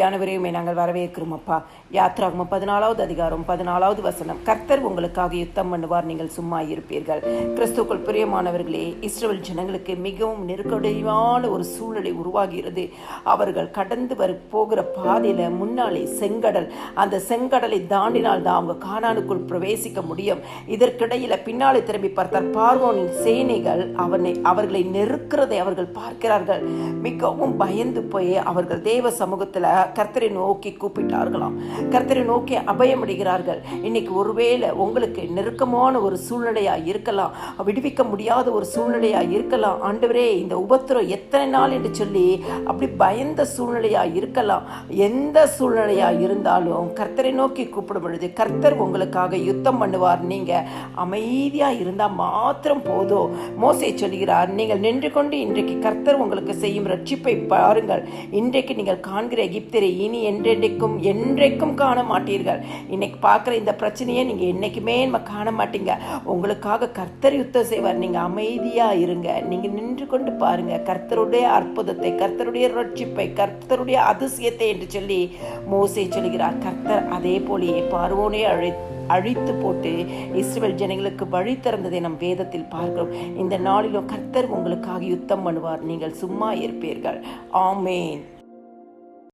யானவரையுமே நாங்கள் வரவேற்கிறோம் அப்பா. யாத்ராகமம் பதினாலாவது அதிகாரம் பதினாலாவது வசனம். கர்த்தர் உங்களுக்காக யுத்தம் பண்ணுவார் நீங்கள் சும்மா இருப்பீர்கள். கிறிஸ்துக்குள் பிரியமானவர்களே இஸ்ரேல் ஜனங்களுக்கு மிகவும் நெருக்கடியான ஒரு சூழ்நிலை உருவாகிறது. அவர்கள் கடந்து வர போகிற பாதையில முன்னாலே செங்கடல். அந்த செங்கடலை தாண்டினால் தான் அவங்க காணானுக்குள் பிரவேசிக்க முடியும். இதற்கிடையில பின்னாலே திரும்பி பார்த்தார் பார்வோனின் சேனைகள் அவனை அவர்களை நெருக்கிறதை அவர்கள் பார்க்கிறார்கள். மிகவும் பயந்து போய் அவர்கள் தேவ சமூகத்தில் கர்த்தரை நோக்கி கூப்பிட்டார்களாம். கர்த்தரை நோக்கி அபயமடைகிறார்கள். இன்னைக்கு ஒருவேளை உங்களுக்கு நெருக்கமான ஒரு சூழ்நிலையா இருக்கலாம். விடுவிக்க முடியாத ஒரு சூழ்நிலையா இருக்கலாம். ஆண்டவரே இந்த உபத்திரம் எத்தனை நாள் என்று சொல்லி அப்படி பயந்த சூழ்நிலையா இருக்கலாம். எந்த சூழ்நிலையா இருந்தாலும் கர்த்தரை நோக்கி கூப்பிடும் பொழுது கர்த்தர் உங்களுக்காக யுத்தம் பண்ணுவார். நீங்க அமைதியா இருந்தா மாத்திரம் போதும். மோசை சொல்கிறார் நீங்கள் நின்று கொண்டு இன்றைக்கு கர்த்தர் உங்களுக்கு செய்யும் ரட்சிப்பை பாருங்கள். இன்றைக்கு நீங்கள் காண்கிற எகிப்தரை இனி என்றென்றைக்கும் என்றைக்கும் காண மாட்டீர்கள் இன்னைக்கு பார்க்குற இந்த பிரச்சனையை நீங்கள் என்றைக்குமே நம்ம காண மாட்டீங்க உங்களுக்காக கர்த்தர் யுத்தம் செய்வார். நீங்கள் அமைதியாக இருங்க. நீங்கள் நின்று கொண்டு பாருங்கள் கர்த்தருடைய அற்புதத்தை கர்த்தருடைய ரட்சிப்பை கர்த்தருடைய அதிசயத்தை என்று சொல்லி மோசே சொல்கிறார். கர்த்தர் அதே போலேயே பார்வோனே அழை அழித்து போட்டு இஸ்ரேல் ஜனங்களுக்கு வழி திறந்ததை நம் வேதத்தில் பார்க்கிறோம். இந்த நாளிலும் கர்த்தர் உங்களுக்காக யுத்தம் பண்ணுவார். நீங்கள் சும்மா இருப்பீர்கள். ஆமேன்.